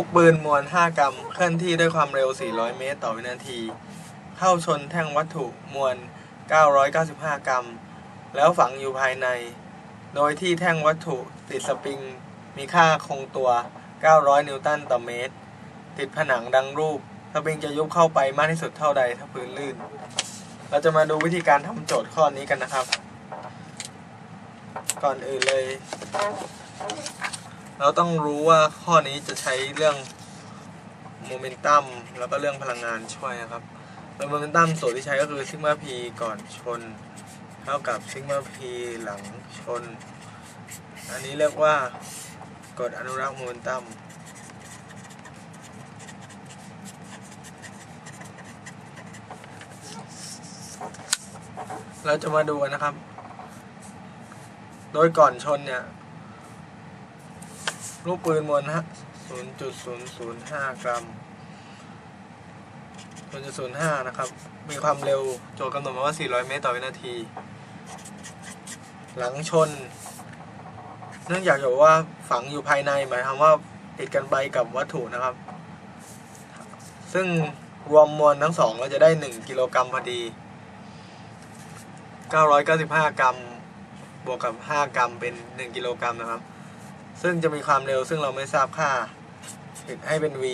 ลูกปืนมวล 5 กรัม เคลื่อนที่ด้วยความเร็ว 400 เมตรต่อวินาที เข้าชนแท่งวัตถุมวล 995 กรัม แล้วฝังอยู่ภายใน โดยที่แท่งวัตถุติดสปริง มีค่าคงตัว 900 นิวตันต่อเมตร ติดผนังดังรูป สปริงจะยุบเข้าไปมากที่สุดเท่าใดถ้าพื้นลื่น เราจะมาดูวิธีการทำโจทย์ข้อนี้กันนะครับ ก่อนอื่นเลย เราต้องรู้ว่าข้อนี้จะใช้เรื่องโมเมนตัมแล้วก็เรื่องพลังงานช่วยนะครับโดยโมเมนตัมสูตรที่ใช้ก็คือซิกมาพีก่อนชน เท่ากับซิกมาพีหลังชน อันนี้เรียกว่ากฎอนุรักษ์โมเมนตัมเราจะมาดูกันนะครับ โดยก่อนชนเนี่ย ลูกปืนมวลฮะ0.005กรัม0.05นะครับ มีความเร็วโจทย์กำหนดมาว่า 400 เมตรต่อวินาที หลังชน เนื่องจากว่าฝังอยู่ภายในหมายความว่าติดกันไปกับวัตถุนะครับ ซึ่งรวมมวลทั้งสองเราจะได้ 1 กิโลกรัมพอดี 995 กรัม บวกกับ 5 กรัมเป็น 1 กิโลกรัมนะครับ ซึ่งจะมีความเร็วซึ่งเราไม่ทราบค่าปิดให้เป็น v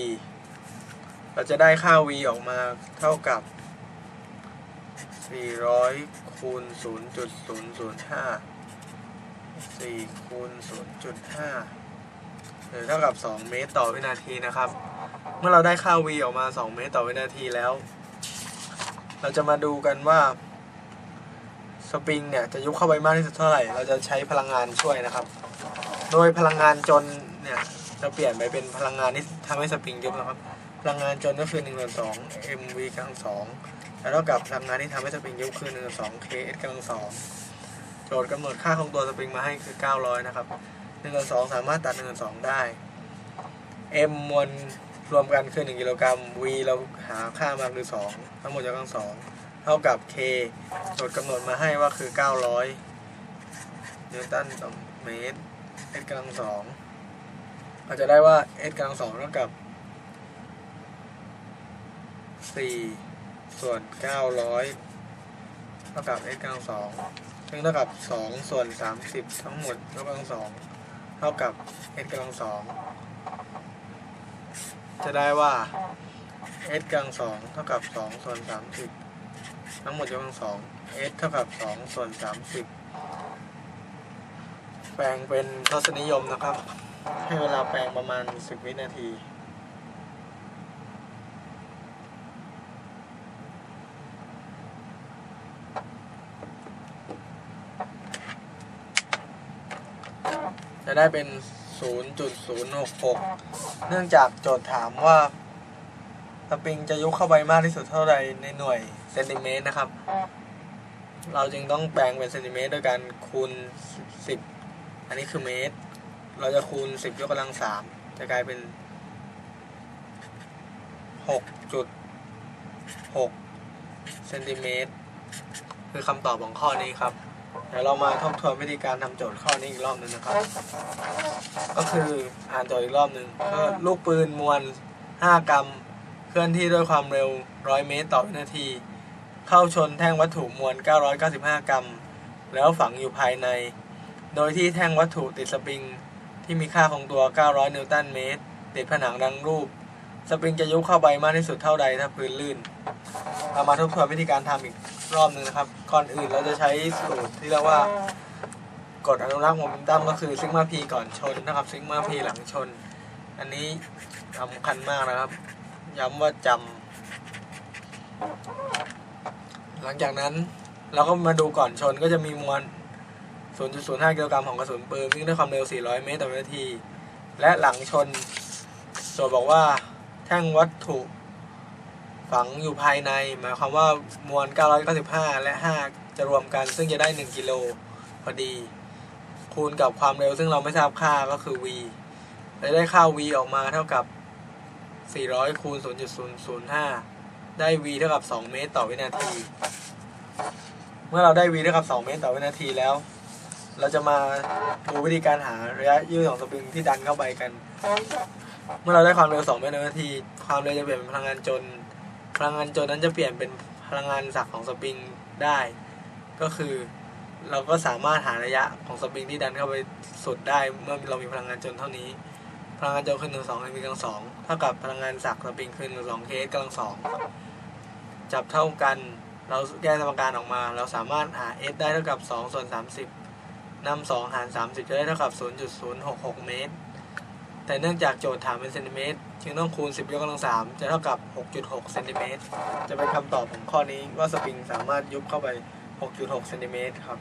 เราจะได้ค่า v ออกมาเท่ากับ 400คูณ0.005 4คูณ0.5 หรือเท่ากับ 2 เมตรต่อวินาทีนะครับ เมื่อเราได้ค่า v ออกมา 2 เมตรต่อวินาทีแล้ว เราจะมาดูกันว่าสปริงเนี่ยจะยุบเข้าไปมากที่สุดเท่าไหร่ เราจะใช้พลังงานช่วยนะครับ โดยพลังงานจนเนี่ยจะเปลี่ยนไปเป็นพลังงานที่ทำให้สปริงยุบนะครับ พลังงานจนก็คือ1ส่วน2 mv กำลังสองแล้วเท่ากับพลังงานที่ทำให้สปริงยุบคือ1ส่วน2 ks กำลังสองโจทย์กำหนดค่าของตัวสปริงมาให้คือ 900 นะครับ1ส่วน2สามารถตัด1ส่วน2ได้ m มวลรวมกันคือ1กิโลกรัม v เราหาค่ามาคือ 2 ทั้งหมดยกกำลังสองเท่ากับ k โจทย์กำหนดมาให้ว่าคือ 900นิวตันต่อเมตร s กำลังสองเราจะได้ว่า s กำลังสองเท่ากับ4ส่วน900เท่ากับ s กำลังสองซึ่งเท่ากับ2ส่วน30ทั้งหมดยกกำลังสองเท่ากับ s กำลังสองจะได้ว่า s กำลังสองเท่ากับ2ส่วน30ทั้งหมดยกกำลังสอง s เท่ากับ2ส่วน30 แปลงเป็นทศนิยมนะครับ ให้เวลาแปลงประมาณ 10 วินาทีจะได้เป็น 0.066 เนื่องจากโจทย์ถามว่าสปริงจะยุบเข้าไปมากที่สุดเท่าไรในหน่วยเซนติเมตรนะครับ เราจึงต้องแปลงเป็นเซนติเมตรด้วยการคูณ 10 นนี้คือเมตร เราจะคูณ10ยกกำลัง3จะกลายเป็น6.6เซนติเมตร คือคำตอบของข้อนี้ครับ เดี๋ยวเรามาทบทวนวิธีการทำโจทย์ข้อนี้อีกรอบหนึงนะครับ ก็คืออ่านโจทย์อีกรอบหนึ่งก็ลูกปืนมวล5กรัมเคลื่อนที่ด้วยความเร็ว100เมตรต่อวินาที เข้าชนแท่งวัตถุมวล 995 กรัม แล้วฝังอยู่ภายใน โดยที่แท่งวัตถุติดสปริงที่มีค่าของตัว 900 นิวตันเมตร ติดผนังดังรูป สปริงจะยุบเข้าไปมากที่สุดเท่าใดถ้าพื้นลื่น เรามาทบทวนวิธีการทำอีกรอบหนึ่งนะครับ ก่อนอื่นเราจะใช้สูตรที่เรียกว่ากฎอนุรักษ์โมเมนตัมก็คือซิกมาพีก่อนชนนะครับซิกมาพีหลังชน อันนี้สำคัญมากนะครับ ย้ำว่าจำหลังจากนั้นเราก็มาดูก่อนชนก็จะมีมวล 0.05 กิโลกรัมของกระสุนปืนวิ่งด้วยความเร็ว 400 เมตรต่อวินาที และหลังชนโจทย์บอกว่าแท่งวัตถุฝังอยู่ภายใน หมายความว่ามวล 995 และ 5 จะรวมกันซึ่งจะได้ 1 กิโลพอดี คูณกับความเร็วซึ่งเราไม่ทราบค่าก็คือ v และได้ค่า v ออกมาเท่ากับ 400 คูณ 0.005 ได้ v เท่ากับ 2 เมตรต่อวินาที เมื่อเราได้ v เท่ากับ 2 เมตรต่อวินาทีแล้ว เราจะมาดูวิธีการหาระยะยืดของสปริงที่ดันเข้าไปกัน เมื่อเราได้ความเร็ว2เมตรต่อวินาที ความเร็วจะเปลี่ยนเป็นพลังงานจน พลังงานจนนั้นจะเปลี่ยนเป็นพลังงานศักของสปริงได้ ก็คือเราก็สามารถหาระยะของสปริงที่ดันเข้าไปสุดได้ เมื่อเรามีพลังงานจนเท่านี้ พลังงานจนคือหนึ่งสองมีกำลังสองเท่ากับพลังงานศักสปริงคือหนึ่งสองเคสกำลังสองจับเท่ากันเราแก้สมการออกมา เราสามารถหา s ได้เท่ากับ 2 ส่วน 30 นำสองหาร 30 จะได้เท่ากับ 0.066 เมตร แต่เนื่องจากโจทย์ถามเป็นเซนติเมตร จึงต้องคูณ 10 ยกกำลัง 3 จะเท่ากับ 6.6 เซนติเมตร จะเป็นคำตอบของข้อนี้ว่าสปริงสามารถยุบเข้าไป 6.6 เซนติเมตรครับ